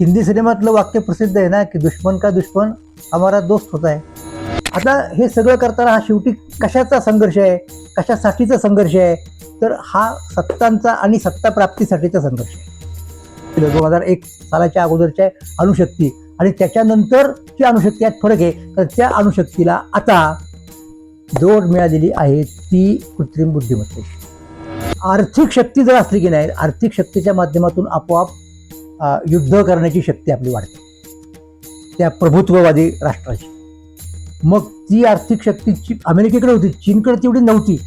हिंदी सिनेमातलं वाक्य प्रसिद्ध आहे ना की दुश्मन का दुश्मन हमारा दोस्त होता आहे. आता हे सगळं करताना हा शेवटी कशाचा संघर्ष आहे? कशासाठीचा संघर्ष आहे? तर हा सत्तांचा आणि सत्ता प्राप्तीसाठीचा संघर्ष आहे. दोन हजार एक सालाच्या अगोदरच्या अणुशक्ती आणि त्याच्यानंतरची अणुशक्ती यात फरक आहे. तर त्या अणुशक्तीला आता जोड मिळालेली आहे ती कृत्रिम बुद्धिमत्तेची आर्थिक शक्ती जर असली की नाही आर्थिक शक्तीच्या माध्यमातून आपोआप युद्ध करण्याची शक्ती आपली वाढते. त्या प्रभुत्ववादी राष्ट्राची. मग ती आर्थिक शक्ती ची अमेरिकेकडे होती. चीनकडे तेवढी नव्हती.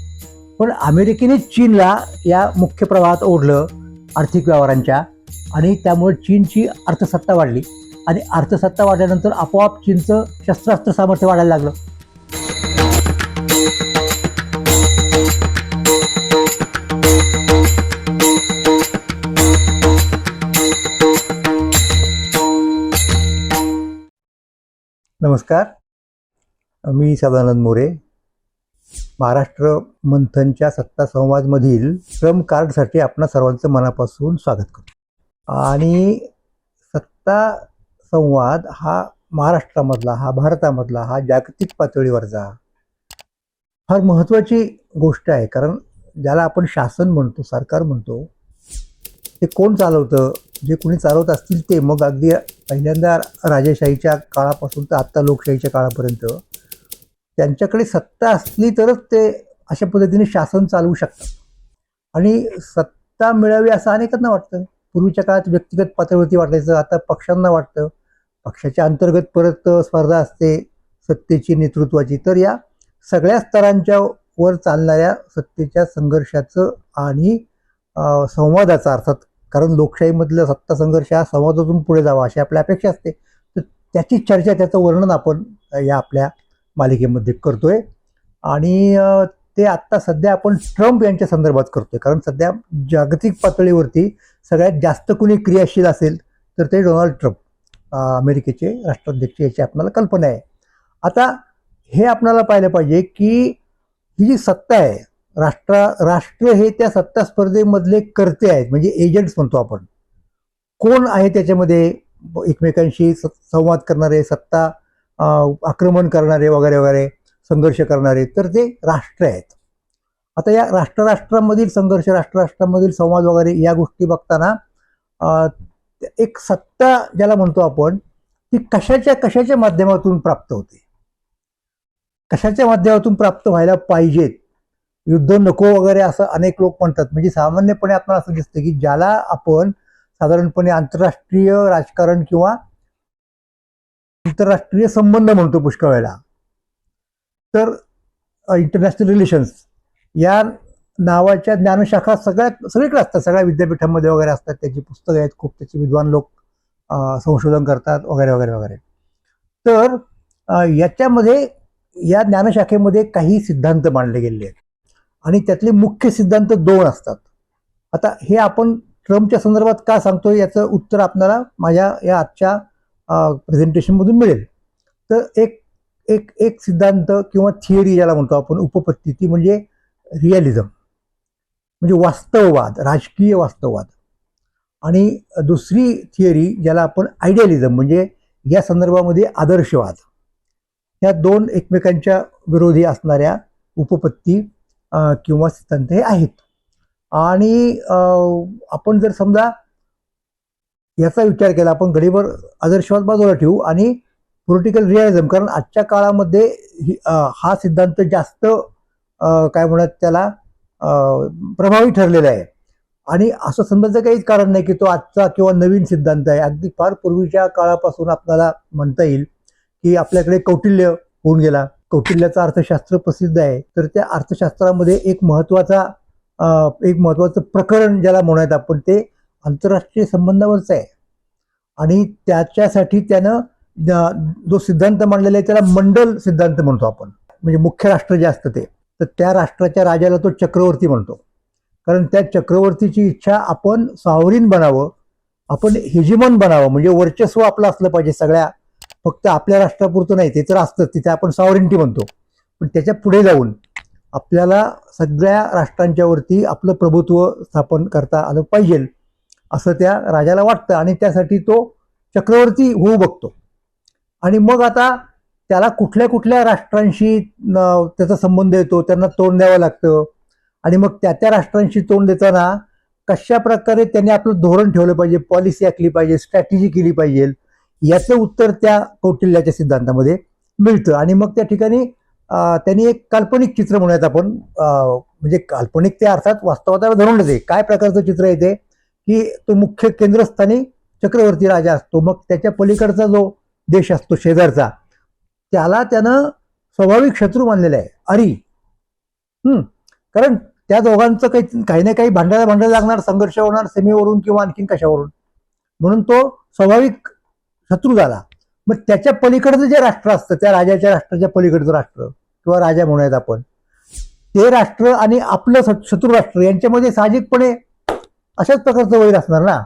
पण अमेरिकेने चीनला या मुख्य प्रवाहात ओढलं आर्थिक व्यवहारांच्या आणि त्यामुळे चीनची अर्थसत्ता वाढली. आणि अर्थसत्ता वाढल्यानंतर आपोआप चीनचं शस्त्रास्त्र सामर्थ्य वाढायला लागलं. नमस्कार. मी सदानंद मोरे. महाराष्ट्र मंथनच्या सत्ता संवादमधील श्रम कार्डसाठी आपणा सर्वांचं मनापासून स्वागत करतो. आणि सत्ता संवाद हा महाराष्ट्रामधला हा भारतामधला हा जागतिक पातळीवरचा फार महत्त्वाची गोष्ट आहे. कारण ज्याला आपण शासन म्हणतो सरकार म्हणतो ते कोण चालवतं? जे कोणी चालवत असतील ते. मग अगदी पहिल्यांदा राजेशाहीच्या काळापासून तर आत्ता लोकशाहीच्या काळापर्यंत त्यांच्याकडे सत्ता असली तरच ते अशा पद्धतीने शासन चालवू शकतात. आणि सत्ता मिळावी असं अनेकांना वाटतं. पूर्वीच्या काळात व्यक्तिगत पातळीवरती वाटायचं. आता पक्षांना वाटतं. पक्षाच्या अंतर्गत परत स्पर्धा असते सत्तेची नेतृत्वाची. तर या सगळ्या स्तरांच्या वर चालणाऱ्या सत्तेच्या संघर्षाचं आणि संवादाचा अर्थात कारण लोकशाहीमधला सत्ता संघर्ष हा संवादातून पुढे जावा अशी आपल्या अपेक्षा असते. तर त्याची चर्चा त्याचं वर्णन आपण या आपल्या मालिकेमध्ये करतोय. आणि ते आत्ता सध्या आपण ट्रम्प यांच्या संदर्भात करतोय. कारण सध्या जागतिक पातळीवरती सगळ्यात जास्त कुणी क्रियाशील असेल तर ते डोनाल्ड ट्रम्प अमेरिकेचे राष्ट्राध्यक्ष याची आपल्याला कल्पना आहे. आता हे आपल्याला पाहिलं पाहिजे की ही जी सत्ता आहे राष्ट्र राष्ट्र हे त्या सत्ता स्पर्धेमधले कर्ते आहेत म्हणजे एजंट्स म्हणतो आपण. कोण आहे त्याच्यामध्ये एकमेकांशी स- संवाद करणारे सत्ता आक्रमण करणारे वगैरे वगैरे संघर्ष करणारे तर ते राष्ट्र आहेत. आता या राष्ट्र राष्ट्रांमधील संघर्ष राष्ट्र राष्ट्रांमधील संवाद वगैरे या गोष्टी बघताना एक सत्ता ज्याला म्हणतो आपण ती कशाच्या कशाच्या माध्यमातून प्राप्त होते? कशाच्या माध्यमातून प्राप्त व्हायला पाहिजेत? युद्ध नको वगैरे असं अनेक लोक म्हणतात. म्हणजे सामान्यपणे आपल्याला असं दिसतं की ज्याला आपण साधारणपणे आंतरराष्ट्रीय राजकारण किंवा आंतरराष्ट्रीय संबंध म्हणतो पुष्कळ वेळेला तर इंटरनॅशनल रिलेशन्स या नावाच्या ज्ञानशाखा सगळ्यात सगळीकडे असतात. सगळ्या विद्यापीठांमध्ये वगैरे असतात. त्याची पुस्तकं आहेत खूप. त्याचे विद्वान लोक संशोधन करतात वगैरे वगैरे वगैरे. तर याच्यामध्ये या ज्ञानशाखेमध्ये काही सिद्धांत मांडले गेले आहेत. आणि त्यातले मुख्य सिद्धांत दोन असतात. आता हे आपण ट्रम्पच्या संदर्भात का सांगतो याचं उत्तर आपल्याला माझ्या या आजच्या प्रेझेंटेशनमधून मिळेल. तर एक एक एक सिद्धांत किंवा थिअरी ज्याला म्हणतो आपण उपपत्ती ती म्हणजे रिअलिझम म्हणजे वास्तववाद राजकीय वास्तववाद. आणि दुसरी थिअरी ज्याला आपण आयडियालिझम म्हणजे या संदर्भामध्ये आदर्शवाद. या दोन एकमेकांच्या विरोधी असणाऱ्या उपपत्ती किंवा सिद्धांत हे आहेत. आणि आपण जर समजा याचा विचार केला आपण घडीभर आदर्शवाद बाजूला ठेवू आणि पॉलिटिकल रिअलिझम कारण आजच्या काळामध्ये ही- हा सिद्धांत जास्त काय म्हणत त्याला प्रभावी ठरलेला आहे. आणि असं समजायचं काहीच कारण नाही की तो आजचा किंवा नवीन सिद्धांत आहे. अगदी फार पूर्वीच्या काळापासून आपल्याला म्हणता येईल की आपल्याकडे कौटिल्य होऊन गेला. कौटिल्याचं अर्थशास्त्र प्रसिद्ध आहे. तर त्या अर्थशास्त्रामध्ये एक महत्त्वाचा एक महत्त्वाचं प्रकरण ज्याला म्हणूयात आपण ते आंतरराष्ट्रीय संबंधावरचं आहे. आणि त्याच्यासाठी त्यानं जो सिद्धांत मांडलेला आहे त्याला मंडल सिद्धांत म्हणतो आपण. म्हणजे मुख्य राष्ट्र जे असतं ते. तर त्या राष्ट्राच्या राजाला तो चक्रवर्ती म्हणतो. कारण त्या चक्रवर्तीची इच्छा आपण सावरीन बनावं आपण हेजिमन बनावं म्हणजे वर्चस्व आपलं असलं पाहिजे सगळ्या फक्त आपल्या राष्ट्रापुरतं नाही ते तर असतंच तिथे आपण सॉवरेंटी म्हणतो. पण त्याच्या पुढे जाऊन आपल्याला सगळ्या राष्ट्रांच्यावरती आपलं प्रभुत्व स्थापन करता आलं पाहिजे असं त्या राजाला वाटतं. आणि त्यासाठी तो चक्रवर्ती होऊ बघतो. आणि मग आता त्याला कुठल्या कुठल्या राष्ट्रांशी त्याचा संबंध येतो त्यांना तोंड द्यावं लागतं. आणि मग त्या त्या राष्ट्रांशी तोंड देताना कशा प्रकारे त्यांनी आपलं धोरण ठेवलं पाहिजे पॉलिसी आखली पाहिजे स्ट्रॅटेजी केली पाहिजे याचं उत्तर त्या कौटिल्याच्या सिद्धांतामध्ये मिळतं. आणि मग त्या ठिकाणी त्यांनी एक काल्पनिक चित्र म्हणूयात आपण. म्हणजे काल्पनिक ते अर्थात वास्तवता धरून येते काय प्रकारचं चित्र येते की तो मुख्य केंद्रस्थानी चक्रवर्ती राजा असतो. मग त्याच्या पलीकडचा जो देश असतो शेजारचा त्याला त्यानं स्वाभाविक शत्रू मानलेला आहे. अरी! हम्म. कारण त्या दोघांचं काही काही ना काही भांडायला भांडायला लागणार. संघर्ष होणार सीमेवरून किंवा आणखीन कशावरून. म्हणून तो स्वाभाविक शत्रू झाला. मग त्याच्या पलीकडचं जे राष्ट्र असतं त्या राजाच्या राष्ट्राच्या पलीकडचं राष्ट्र किंवा राजा म्हणूयात आपण ते राष्ट्र आणि आपलं श- शत्रू राष्ट्र यांच्यामध्ये साहजिकपणे अशाच प्रकारचं वैर असणार ना?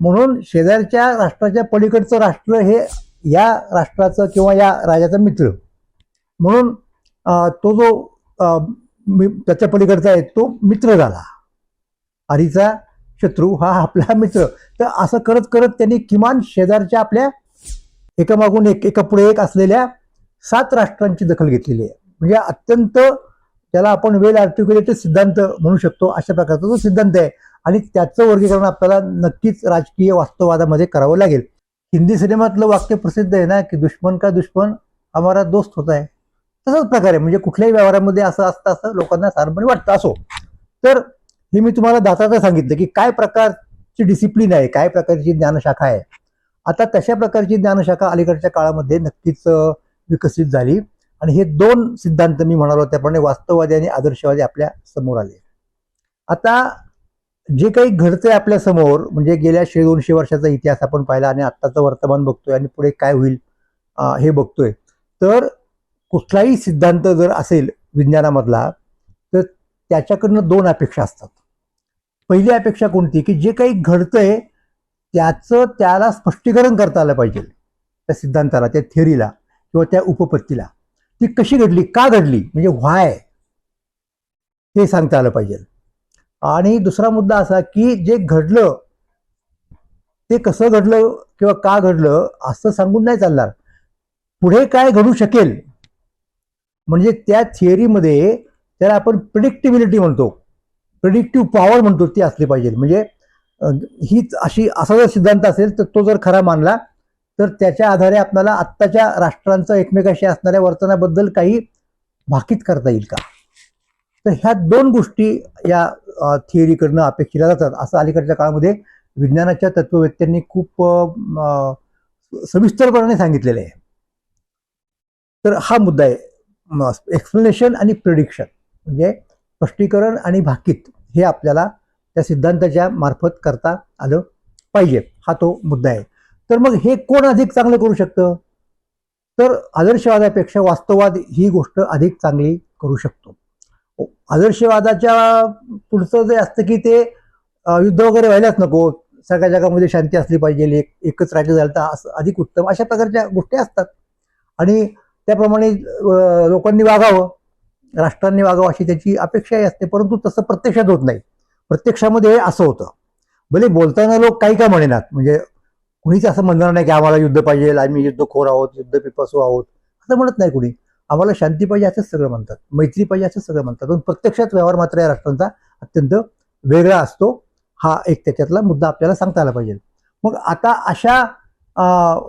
म्हणून शेजारच्या राष्ट्राच्या पलीकडचं राष्ट्र हे या राष्ट्राचं किंवा या राजाचा मित्र. म्हणून तो जो त्याच्या पलीकडचा आहे तो मित्र झाला. आरीचा शत्रू हा आपला मित्र. तर असं करत करत त्यांनी किमान शेजारच्या आपल्या एकामागून एक एका पुढे एक असलेल्या सात राष्ट्रांची दखल घेतलेली आहे. म्हणजे अत्यंत त्याला आपण वेल आर्टिक्युलेटेड सिद्धांत म्हणू शकतो अशा प्रकारचा जो सिद्धांत आहे. आणि त्याचं वर्गीकरण आपल्याला नक्कीच राजकीय वास्तववादामध्ये करावं लागेल. हिंदी सिनेमातलं वाक्य प्रसिद्ध आहे ना की दुश्मन का दुश्मन हमारा दोस्त होता आहे तसाच प्रकारे म्हणजे कुठल्याही व्यवहारामध्ये असं असतं असं लोकांना साधारणपणे वाटतं असो. तर हे मी तुम्हाला दाताचं सांगितलं की काय प्रकारची डिसिप्लिन आहे काय प्रकारची ज्ञानशाखा आहे. आता तशा प्रकारची ज्ञानशाखा अलीकडच्या काळामध्ये नक्कीच विकसित झाली. आणि हे दोन सिद्धांत मी म्हणालो त्याप्रमाणे वास्तववादी आणि आदर्शवादी आपल्यासमोर आले. आता जे काही घडतंय आपल्यासमोर म्हणजे गेल्या शे दोनशे वर्षाचा इतिहास आपण पाहिला आणि आत्ताचं वर्तमान बघतोय आणि पुढे काय होईल हे बघतोय. तर कुठलाही सिद्धांत जर असेल विज्ञानामधला तर त्याच्याकडनं दोन अपेक्षा असतात. पहिली अपेक्षा कोणती? की जे काही घडतंय त्याचं त्याला स्पष्टीकरण करता आलं पाहिजे. त्या सिद्धांताला त्या थिअरीला किंवा त्या उपपत्तीला. ती कशी घडली का घडली म्हणजे व्हाय हे सांगता आलं पाहिजे. आणि दुसरा मुद्दा असा की जे घडलं ते कसं घडलं किंवा का घडलं असं सांगून नाही चालणार. पुढे काय घडू शकेल म्हणजे त्या थिअरीमध्ये त्याला आपण प्रिडिक्टिबिलिटी म्हणतो. प्रिडिक्टिव्ह पॉवर म्हणतो ती असली पाहिजे. म्हणजे हीच अशी असा जर सिद्धांत असेल तर तो जर खरा मानला तर त्याच्या आधारे आपल्याला आत्ताच्या राष्ट्रांचं एकमेकाशी असणाऱ्या वर्तनाबद्दल काही भाकीत करता येईल का? तर ह्या दोन गोष्टी या थिअरीकडनं अपेक्षिल्या जातात. असं अलीकडच्या काळामध्ये विज्ञानाच्या तत्ववेत्यांनी खूप सविस्तरपणाने सविस्तरपणे सांगितलेलं आहे. तर हा मुद्दा आहे. एक्सप्लेनेशन आणि प्रिडिक्शन म्हणजे स्पष्टीकरण आणि भाकीत हे आपल्याला त्या सिद्धांताच्या मार्फत करता आलं पाहिजे. हा तो मुद्दा आहे. तर मग हे कोण अधिक चांगलं करू शकतं? तर आदर्शवादापेक्षा वास्तववाद ही गोष्ट अधिक चांगली करू शकतो. आदर्शवादाच्या पुढचं जे असतं की ते युद्ध वगैरे व्हायलाच नको. सगळ्या जगामध्ये शांती असली पाहिजे. एक एकच राज्य झालं तर असं अधिक उत्तम अशा प्रकारच्या गोष्टी असतात. आणि त्याप्रमाणे लोकांनी वागावं. राष्ट्रांनी वागावं अशी त्याची अपेक्षाही असते. परंतु तसं प्रत्यक्षात होत नाही. प्रत्यक्षामध्ये असं होतं. भले बोलताना लोक काही का म्हणेनात म्हणजे कुणीच असं म्हणणार नाही की आम्हाला युद्ध पाहिजे आम्ही युद्धखोर आहोत युद्ध पिपासू आहोत. असं म्हणत नाही कुणी. आम्हाला शांती पाहिजे असंच सगळं म्हणतात. मैत्री पाहिजे असंच सगळं म्हणतात. पण प्रत्यक्षात व्यवहार मात्र या राष्ट्रांचा अत्यंत वेगळा असतो. हा एक त्याच्यातला मुद्दा आपल्याला सांगता आला पाहिजे. मग आता अशा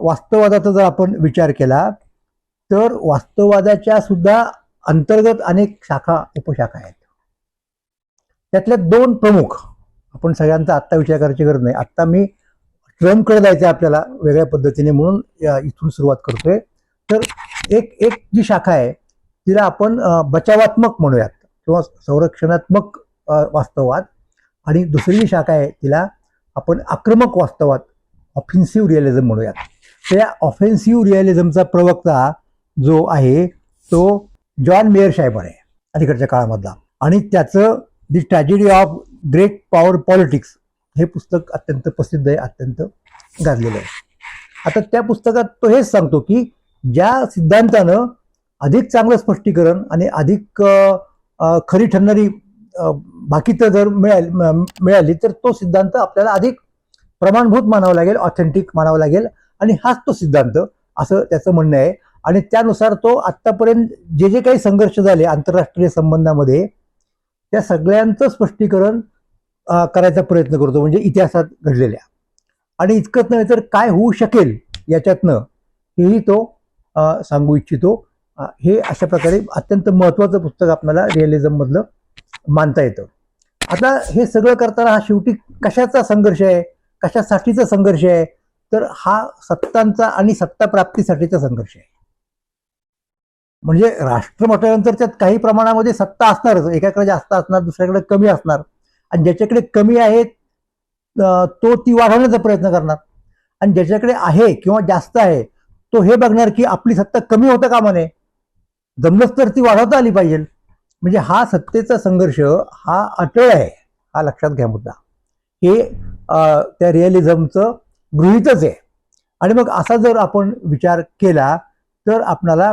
वास्तववादाचा जर आपण विचार केला तर वास्तववादाच्या सुद्धा अंतर्गत अनेक शाखा उपशाखा आहेत. त्यातल्या दोन प्रमुख आपण सगळ्यांचा आत्ता विचार करायची गरज नाही. आत्ता मी ट्रम्पकडे जायचं आपल्याला वेगळ्या पद्धतीने म्हणून इथून सुरुवात करतोय. तर एक एक जी शाखा आहे तिला आपण बचावात्मक म्हणूयात किंवा संरक्षणात्मक वास्तववाद. आणि दुसरी जी शाखा आहे तिला आपण आक्रमक वास्तवात ऑफेन्सिव्ह रिअलिझम म्हणूयात. तर या ऑफेन्सिव्ह रिअलिझमचा प्रवक्ता जो आहे तो जॉन मेयर साहेबर आहे अलीकडच्या काळामधला. आणि त्याचं the tragedy of great power politics हे पुस्तक अत्यंत प्रसिद्ध आहे अत्यंत गाजलेलं आहे. आता त्या पुस्तकात तो हेच सांगतो की ज्या सिद्धांतानं अधिक चांगलं स्पष्टीकरण आणि अधिक खरी ठरणारी बाकीचं जर मिळाली म- मिळाली तर तो सिद्धांत आपल्याला अधिक प्रमाणभूत मानावा लागेल ऑथेंटिक मानावा लागेल. आणि हाच तो सिद्धांत असं त्याचं म्हणणं आहे. आणि त्यानुसार तो आत्तापर्यंत जे जे काही संघर्ष झाले आंतरराष्ट्रीय संबंधामध्ये त्या सगळ्यांचं स्पष्टीकरण करायचा प्रयत्न करतो म्हणजे इतिहासात घडलेल्या. आणि इतकंच नाही तर काय होऊ शकेल याच्यातनं हेही तो सांगू इच्छितो. हे अशा प्रकारे अत्यंत महत्त्वाचं पुस्तक आपल्याला रिअलिझममधलं मानता येतं. आता हे सगळं करताना हा शेवटी कशाचा संघर्ष आहे? कशासाठीचा संघर्ष आहे? तर हा सत्तांचा आणि सत्ता प्राप्तीसाठीचा संघर्ष आहे. म्हणजे राष्ट्र म्हटल्यानंतर त्यात काही प्रमाणामध्ये सत्ता असणारच. एकाकडे जास्त असणार दुसऱ्याकडे कमी असणार. आणि ज्याच्याकडे कमी आहे तो ती वाढवण्याचा प्रयत्न करणार. आणि ज्याच्याकडे आहे किंवा जास्त आहे तो हे बघणार की आपली सत्ता कमी होतं का म्हणे? जमलंच तर ती वाढवता आली पाहिजे. म्हणजे हा सत्तेचा संघर्ष हा अटळ आहे हा लक्षात घ्या मुद्दा. हे त्या रिअलिझमचं गृहितच आहे. आणि मग असा जर आपण विचार केला तर आपणाला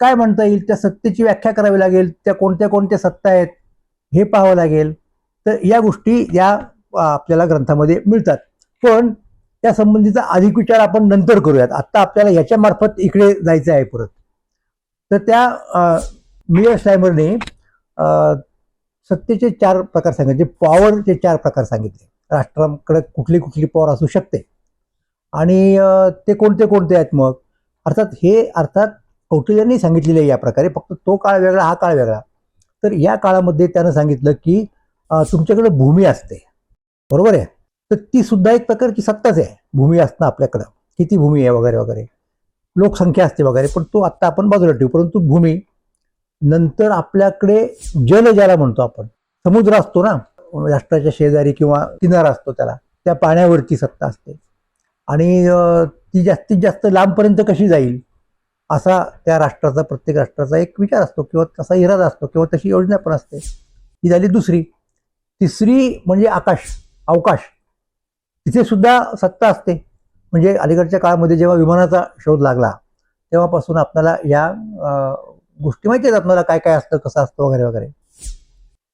काय म्हणता येईल? त्या सत्तेची व्याख्या करावी लागेल. त्या कोणत्या कोणत्या सत्ता आहेत हे पाहावं लागेल. तर या गोष्टी या आपल्याला ग्रंथामध्ये मिळतात. पण त्या संबंधीचा अधिक विचार आपण नंतर करूयात. आत्ता आपल्याला याच्या मार्फत इकडे जायचं आहे परत. तर त्या अं, मियर स्लायमरने सत्तेचे चार प्रकार सांगितले. पॉवरचे चार प्रकार सांगितले. राष्ट्राकडे कुठली कुठली पॉवर असू शकते. आणि ते कोणते कोणते आहेत मग? अर्थात हे अर्थात कौटिल्यांनी सांगितलेलं आहे या प्रकारे. फक्त तो काळ वेगळा हा काळ वेगळा. तर या काळामध्ये त्यानं सांगितलं की तुमच्याकडं तुमच्याकडे भूमी असते. बरोबर आहे? तर ती सुद्धा एक प्रकारची सत्ताच आहे. भूमी असणं आपल्याकडं. किती भूमी आहे वगैरे वगैरे. लोकसंख्या असते वगैरे पण तो आत्ता आपण बाजूला ठेवू. परंतु भूमी नंतर आपल्याकडे जल ज्याला म्हणतो आपण. समुद्र असतो ना. राष्ट्राच्या शेजारी किंवा किनारा असतो त्याला. त्या पाण्यावरची सत्ता असते. आणि ती जास्तीत जास्त लांबपर्यंत कशी जाईल? असा त्या राष्ट्राचा प्रत्येक राष्ट्राचा एक विचार असतो किंवा तसा इरादा असतो किंवा तशी योजना पण असते. ही झाली दुसरी. तिसरी म्हणजे आकाश अवकाश. तिथे सुद्धा सत्ता असते. म्हणजे अलीकडच्या काळामध्ये जेव्हा विमानाचा शोध लागला तेव्हापासून आपल्याला या गोष्टी माहिती आहेत आपल्याला काय काय असतं कसं असतं वगैरे वगैरे.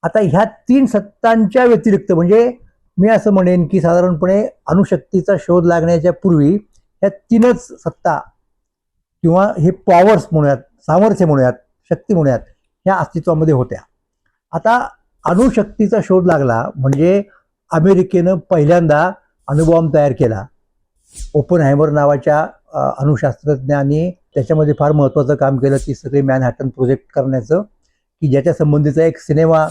आता ह्या तीन सत्तांच्या व्यतिरिक्त म्हणजे मी असं म्हणेन की साधारणपणे अणुशक्तीचा शोध लागण्याच्या पूर्वी ह्या तीनच सत्ता किंवा हे पॉवर्स म्हणूयात सामर्थ्य म्हणूयात शक्ती म्हणूयात ह्या अस्तित्वामध्ये होत्या. आता अणुशक्तीचा शोध लागला म्हणजे अमेरिकेनं पहिल्यांदा अणुबॉम्ब तयार केला. ओपन हॅमर नावाच्या अणुशास्त्रज्ञांनी त्याच्यामध्ये फार महत्त्वाचं काम केलं ती सगळे मॅनहॅटन प्रोजेक्ट करण्याचं की ज्याच्या संबंधीचा एक सिनेमा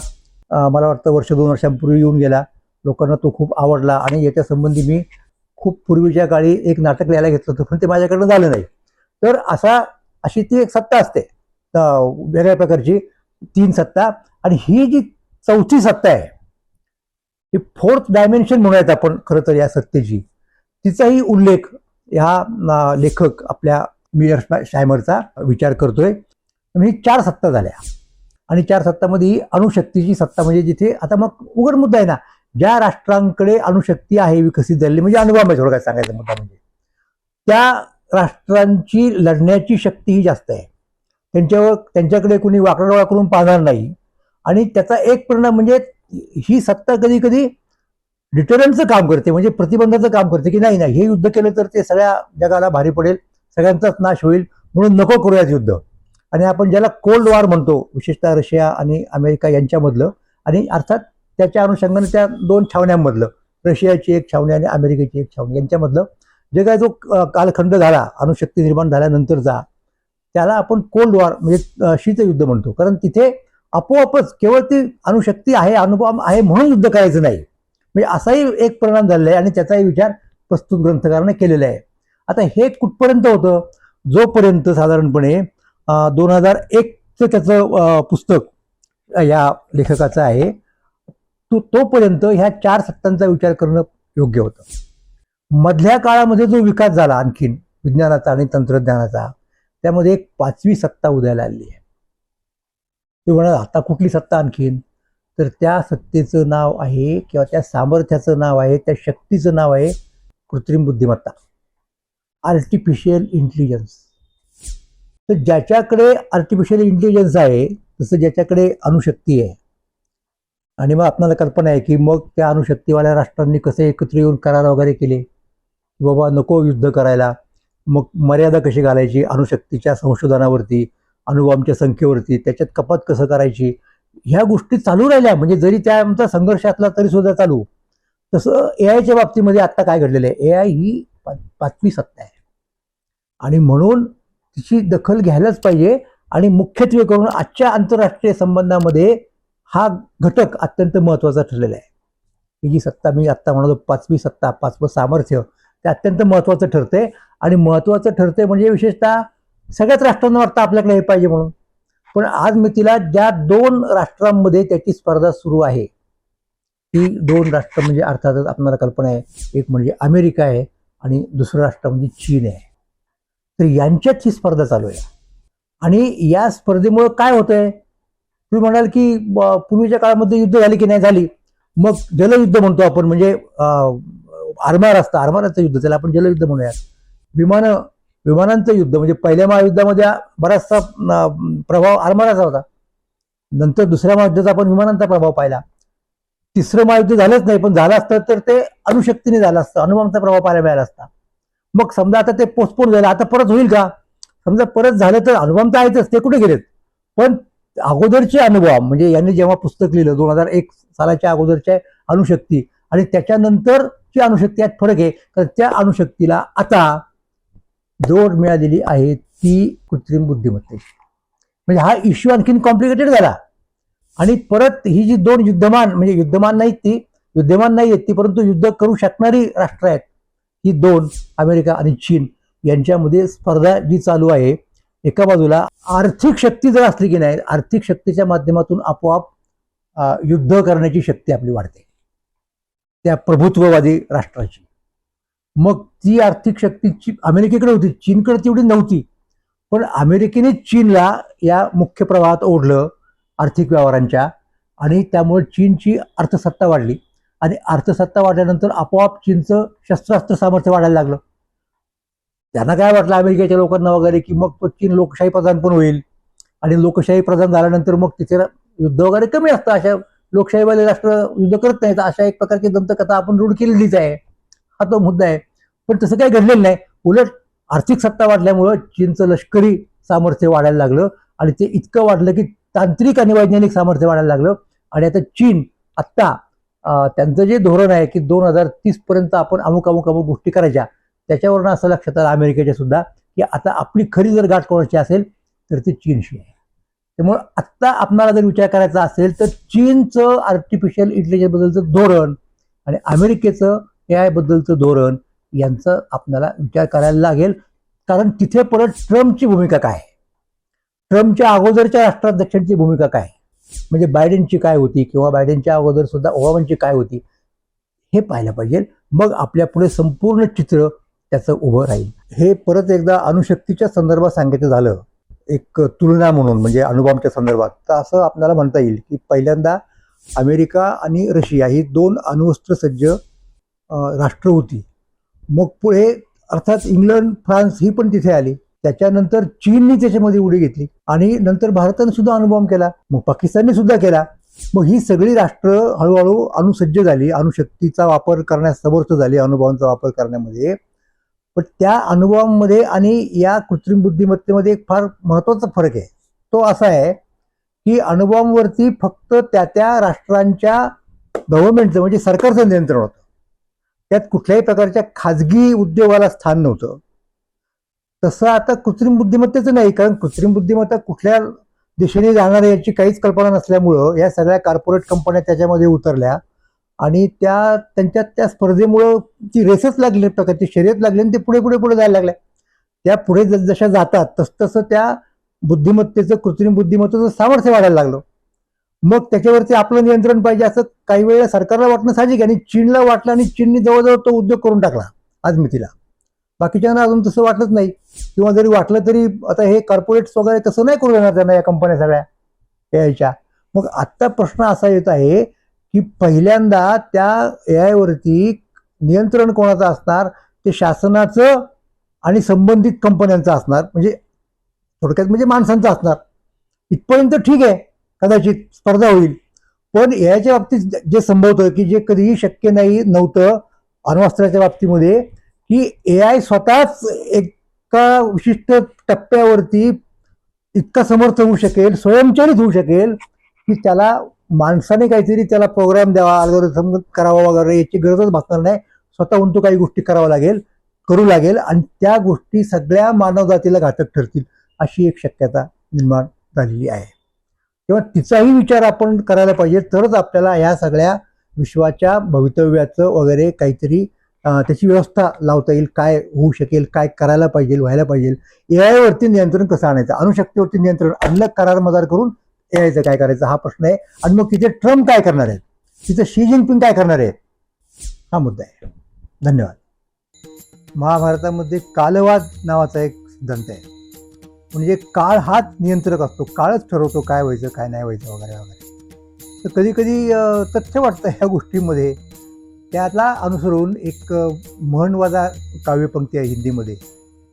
मला वाटतं वर्ष दोन वर्षांपूर्वी येऊन गेला. लोकांना तो खूप आवडला आणि याच्यासंबंधी मी खूप पूर्वीच्या काळी एक नाटक लिहायला घेतलं होतं पण ते माझ्याकडनं झालं नाही. तर असा अशी ती एक सत्ता असते. वेगळ्या प्रकारची तीन सत्ता. आणि ही जी चौथी सत्ता आहे ही फोर्थ डायमेन्शन म्हणूयात आपण खरं तर या सत्तेची. तिचाही उल्लेख ह्या लेखक आपल्या मियर शायमरचा विचार करतोय. ही चार सत्ता झाल्या. आणि चार सत्तामध्ये ही अणुशक्तीची सत्ता म्हणजे जिथे आता मग उघड मुद्दा आहे ना ज्या राष्ट्रांकडे अणुशक्ती आहे विकसित झालेली म्हणजे अनुभव आहे थोडं काय सांगायचा मुद्दा म्हणजे. त्या राष्ट्रांची लढण्याची शक्ती ही जास्त आहे. त्यांच्यावर त्यांच्याकडे कुणी वाकडोळा करून पाहणार नाही. आणि त्याचा एक परिणाम म्हणजे ही सत्ता कधी कधी डिटरन्सचं काम करते म्हणजे प्रतिबंधाचं काम करते की नाही नाही हे युद्ध केलं तर ते सगळ्या जगाला भारी पडेल सगळ्यांचाच नाश होईल म्हणून नको करूयात युद्ध. आणि आपण ज्याला कोल्ड वॉर म्हणतो विशेषतः रशिया आणि अमेरिका यांच्यामधलं आणि अर्थात त्याच्या अनुषंगाने त्या दोन छावण्यांमधलं रशियाची एक छावणी आणि अमेरिकेची एक छावणी यांच्यामधलं जे काय जो कालखंड झाला अणुशक्ती निर्माण झाल्यानंतरचा त्याला आपण कोल्ड वॉर म्हणजे शीत शीतयुद्ध म्हणतो. कारण तिथे आपोआपच केवळ ती अणुशक्ती आहे अनुभव आहे म्हणून युद्ध करायचं नाही. म्हणजे असाही एक परिणाम झालेला आहे आणि त्याचाही विचार प्रस्तुत ग्रंथकाराने केलेला आहे. आता हे कुठपर्यंत होतं? जोपर्यंत साधारणपणे दोन हजार एकचं त्याचं पुस्तक या लेखकाचं आहे तो तोपर्यंत ह्या चार सत्तांचा विचार करणं योग्य होतं. मधल्या काळामध्ये जो विकास झाला आणखीन विज्ञानाचा आणि तंत्रज्ञानाचा त्यामध्ये एक पाचवी सत्ता उदयाला आली आहे. ते म्हणाल आता कुठली सत्ता आणखीन? तर त्या सत्तेचं नाव आहे किंवा त्या सामर्थ्याचं नाव आहे त्या शक्तीचं नाव आहे कृत्रिम बुद्धिमत्ता. आर्टिफिशियल इंटेलिजन्स तर ज्याच्याकडे आर्टिफिशियल इंटेलिजन्स आहे तसं ज्याच्याकडे अणुशक्ती आहे. आणि मग आपल्याला कल्पना आहे की मग त्या अणुशक्तीवाल्या राष्ट्रांनी कसे एकत्र येऊन करार वगैरे केले? बाबा नको युद्ध करायला. मग मर्यादा कशी घालायची? अणुशक्तीच्या संशोधनावरती अणुबॉम्बच्या संख्येवरती त्याच्यात कपात कसं करायची? ह्या गोष्टी चालू राहिल्या. म्हणजे जरी त्या आमचा संघर्ष असला तरी सुद्धा चालू. तसं ए आयच्या बाबतीमध्ये आत्ता काय घडलेलं आहे? ए आय ही पा- पाचवी सत्ता आहे. आणि म्हणून तिची दखल घ्यायलाच पाहिजे. आणि मुख्यत्वे करून आजच्या आंतरराष्ट्रीय संबंधामध्ये हा घटक अत्यंत महत्त्वाचा ठरलेला आहे. ही जी सत्ता मी आत्ता म्हणालो पाचवी सत्ता पाचवं सामर्थ्य ते अत्यंत महत्त्वाचं ठरते आणि महत्त्वाचं ठरते म्हणजे विशेषतः सगळ्याच राष्ट्रांना वाटतं आपल्याकडे हे पाहिजे म्हणून. पण आज मी तिला ज्या दोन राष्ट्रांमध्ये त्याची स्पर्धा सुरू आहे ती दोन राष्ट्र म्हणजे अर्थातच आपणाला कल्पना आहे एक म्हणजे अमेरिका आहे आणि दुसरं राष्ट्र म्हणजे चीन आहे. तर यांच्यात ही स्पर्धा चालू आहे. आणि या स्पर्धेमुळं काय होतंय? तुम्ही म्हणाल की पूर्वीच्या काळामध्ये युद्ध झाली की नाही झाली? मग जलयुद्ध म्हणतो आपण म्हणजे आरमार असतं आरमाराचं युद्ध त्याला आपण जलयुद्ध म्हणूया विमानं विमानांचं युद्ध म्हणजे पहिल्या महायुद्धामध्ये बराचसा प्रभाव आरमाराचा होता. नंतर दुसऱ्या महायुद्धाचा आपण विमानांचा प्रभाव पाहिला. तिसरं महायुद्ध झालंच नाही पण झालं असतं तर ते अणुशक्तीने झालं असतं अणुबॉम्बचा प्रभाव पाहायला मिळाला असता. मग समजा आता ते पोस्टपोन झालं आता परत होईल का? समजा परत झालं तर अणुबॉम्ब तर आहेतच ते कुठे गेलेत? पण अगोदरचे अनुभव म्हणजे यांनी जेव्हा पुस्तक लिहिलं दोन हजार एक सालाच्या अगोदरच्या अणुशक्ती आणि त्याच्यानंतर अणुशक्ती यात फरक आहे तर त्या अणुशक्तीला आता जोड मिळालेली आहे ती कृत्रिम बुद्धिमत्तेची. म्हणजे हा इश्यू आणखीन कॉम्प्लिकेटेड झाला. आणि परत ही जी दोन युद्धमान म्हणजे युद्धमान नाहीत ती युद्धमान नाही आहेत ती परंतु युद्ध करू शकणारी राष्ट्र आहेत ही दोन अमेरिका आणि चीन यांच्यामध्ये स्पर्धा जी चालू आहे एका बाजूला आर्थिक शक्ती जर असली की नाही आर्थिक शक्तीच्या माध्यमातून आपोआप युद्ध करण्याची शक्ती आपली वाढते. त्या प्रभुत्ववादी राष्ट्राची. मग ती आर्थिक शक्ती ची अमेरिकेकडे होती. चीनकडे तेवढी नव्हती. पण अमेरिकेने चीनला या मुख्य प्रवाहात ओढलं आर्थिक व्यवहारांच्या आणि त्यामुळे चीनची अर्थसत्ता वाढली. आणि अर्थसत्ता वाढल्यानंतर आपोआप चीनचं शस्त्रास्त्र सामर्थ्य वाढायला लागलं. त्यांना काय वाटलं अमेरिकेच्या लोकांना वगैरे की मग तो चीन लोकशाही प्रधान पण होईल? आणि लोकशाही प्रधान झाल्यानंतर मग तिथे युद्ध वगैरे कमी असतं अशा लोकशाहीवाले राष्ट्र युद्ध करत नाहीत अशा एक प्रकारची दंतकथा आपण रूढ केलेलीच आहे. हा तो मुद्दा आहे. पण तसं काही घडलेलं नाही. उलट आर्थिक सत्ता वाढल्यामुळं चीनचं लष्करी सामर्थ्य वाढायला लागलं आणि ते इतकं वाढलं की तांत्रिक आणि वैज्ञानिक सामर्थ्य वाढायला लागलं. आणि आता चीन आत्ता त्यांचं जे धोरण आहे की दोन हजार तीसपर्यंत आपण अमुक अमुक अमुक गोष्टी करायच्या त्याच्यावरून असं लक्षात आलं अमेरिकेच्या सुद्धा की आता आपली खरी जर गाठ कोणाची असेल तर ती चीनशी आहे. त्यामुळे आत्ता आपणाला जर विचार करायचा असेल तर चीनचं आर्टिफिशियल इंटेलिजन्सबद्दलचं धोरण आणि अमेरिकेचं ए आयबद्दलचं धोरण यांचं आपल्याला विचार करायला लागेल. कारण तिथे परत ट्रम्पची भूमिका काय? आहे ट्रम्पच्या अगोदरच्या राष्ट्राध्यक्षांची भूमिका काय? म्हणजे बायडेनची काय होती किंवा बायडेनच्या अगोदर सुद्धा ओबामांची काय होती? हे पाहायला पाहिजे. मग आपल्या पुढे संपूर्ण चित्र त्याचं उभं राहील. हे परत एकदा अणुशक्तीच्या संदर्भात सांगायचं झालं एक तुलना म्हणून म्हणजे अणुबॉम्बच्या संदर्भात. तर असं आपल्याला म्हणता येईल की पहिल्यांदा अमेरिका आणि रशिया ही दोन अणुवस्त्रसज्ज राष्ट्र होती. मग पुढे अर्थात इंग्लंड फ्रान्स ही पण तिथे आली. त्याच्यानंतर चीननी त्याच्यामध्ये उडी घेतली आणि नंतर भारताने सुद्धा अणुबॉम्ब केला. मग पाकिस्तानने सुद्धा केला. मग ही सगळी राष्ट्र हळूहळू अणुसज्ज झाली. अणुशक्तीचा वापर करण्यास समर्थ झाली अणुबॉम्बचा वापर करण्यामध्ये. पण त्या अनुभवामध्ये आणि या कृत्रिम बुद्धिमत्तेमध्ये एक फार महत्त्वाचा फरक आहे. तो असा आहे की अनुभवांवरती फक्त त्या त्या राष्ट्रांच्या गव्हर्नमेंटचं म्हणजे सरकारचं नियंत्रण होतं. त्यात कुठल्याही प्रकारच्या खाजगी उद्योगाला स्थान नव्हतं. तसं आता कृत्रिम बुद्धिमत्तेचं नाही कारण कृत्रिम बुद्धिमत्ता कुठल्या दिशेने जाणार याची काहीच कल्पना नसल्यामुळं या सगळ्या कॉर्पोरेट कंपन्या त्याच्यामध्ये उतरल्या. आणि त्या त्यांच्या त्या स्पर्धेमुळं ती रेसच लागली प्रकारची शर्यत लागली आणि ते पुढे पुढे पुढे जायला लागल्या त्या पुढे ज- जशा जातात तसतसं त्या बुद्धिमत्तेचं कृत्रिम बुद्धिमत्तेचं सामर्थ्य वाढायला लागलं. मग त्याच्यावरती आपलं नियंत्रण पाहिजे असं काही वेळेला सरकारला वाटणं साहजिक आणि चीनला वाटलं आणि चीनने जवळजवळ तो उद्योग करून टाकला आज मी तिला बाकीच्यांना अजून तसं वाटलंच नाही. किंवा जरी वाटलं तरी आता हे कॉर्पोरेट्स वगैरे तसं नाही करू देणार त्यांना या कंपन्या सगळ्या यायच्या मग आत्ता प्रश्न असा येत आहे की पहिल्यांदा त्या ए आयवरती नियंत्रण कोणाचं असणार? ते शासनाचं आणि संबंधित कंपन्यांचं असणार. म्हणजे थोडक्यात म्हणजे माणसांचं असणार. इथपर्यंत ठीक आहे. कदाचित स्पर्धा होईल. पण याच्या बाबतीत जे संभवतं की जे कधीही शक्य नाही नव्हतं अण्वस्त्राच्या बाबतीमध्ये की ए आय स्वतःच एका विशिष्ट टप्प्यावरती इतका समर्थ होऊ शकेल स्वयंचलित होऊ शकेल की त्याला माणसाने काहीतरी त्याला प्रोग्राम द्यावा अल्गोरिथम करावा वगैरे याची गरजच भासणार नाही. स्वतःहून तो काही गोष्टी करावं लागेल करू लागेल आणि त्या गोष्टी सगळ्या मानवजातीला घातक ठरतील अशी एक शक्यता निर्माण झालेली आहे. तेव्हा तिचाही विचार आपण करायला पाहिजे तरच आपल्याला ह्या सगळ्या विश्वाच्या भवितव्याचं वगैरे काहीतरी त्याची व्यवस्था लावता येईल काय होऊ शकेल काय करायला पाहिजे व्हायला पाहिजे. ए आयवरती नियंत्रण कसं आणायचं? अणुशक्तीवरती नियंत्रण आणलं करारमदार करून यायचं काय करायचं? हा प्रश्न आहे. आणि मग तिथे ट्रम्प काय करणार आहेत? तिथे शी जिनपिंग काय करणार आहेत? हा मुद्दा आहे. धन्यवाद. महाभारतामध्ये कालवाद नावाचा एक सिद्धांत आहे. म्हणजे काळ हाच नियंत्रक असतो. काळच ठरवतो काय व्हायचं काय नाही व्हायचं वगैरे वगैरे. तर कधी कधी तथ्य वाटतं ह्या गोष्टीमध्ये. त्याला अनुसरून एक अं, म्हणवादा काव्यपंक्ती आहे हिंदीमध्ये.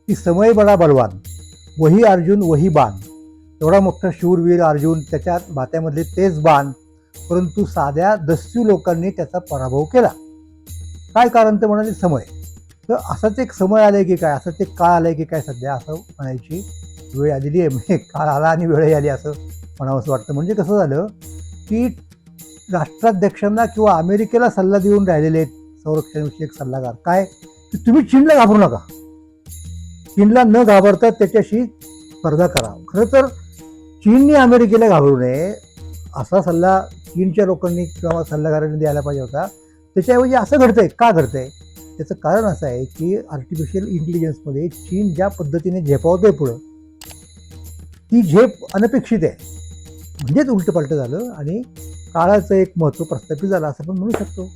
की समय बडा बलवान वही अर्जुन वही बाण. एवढा मोठा शूरवीर अर्जुन त्याच्या भात्यामधले तेच बाण परंतु साध्या दस्यू लोकांनी त्याचा पराभव केला. काय कारण ते म्हणाले? समय. तर असंच एक समय आलाय की काय? असंच एक काळ आलं की काय सध्या? असं म्हणायची वेळ आलेली आहे. म्हणजे काळ आला आणि वेळही आली असं म्हणावंसं वाटतं. म्हणजे कसं झालं की राष्ट्राध्यक्षांना किंवा अमेरिकेला सल्ला देऊन राहिलेले आहेत संरक्षणविषयक सल्लागार. काय? की तुम्ही चीनला घाबरू नका. चीनला न घाबरता त्याच्याशी स्पर्धा करा खरं तर चीनने अमेरिकेला घाबरू नये. असा सल्ला चीनच्या लोकांनी किंवा सल्लागारांनी द्यायला पाहिजे होता. त्याच्याऐवजी असं घडतंय का घडतंय? त्याचं कारण असं आहे की आर्टिफिशियल इंटेलिजन्समध्ये चीन ज्या पद्धतीने झेपावतोय पुढं ती झेप अनपेक्षित आहे. म्हणजेच उलटं पालटं झालं आणि काळाचं एक महत्त्व प्रस्थापित झालं असं पण म्हणू शकतो.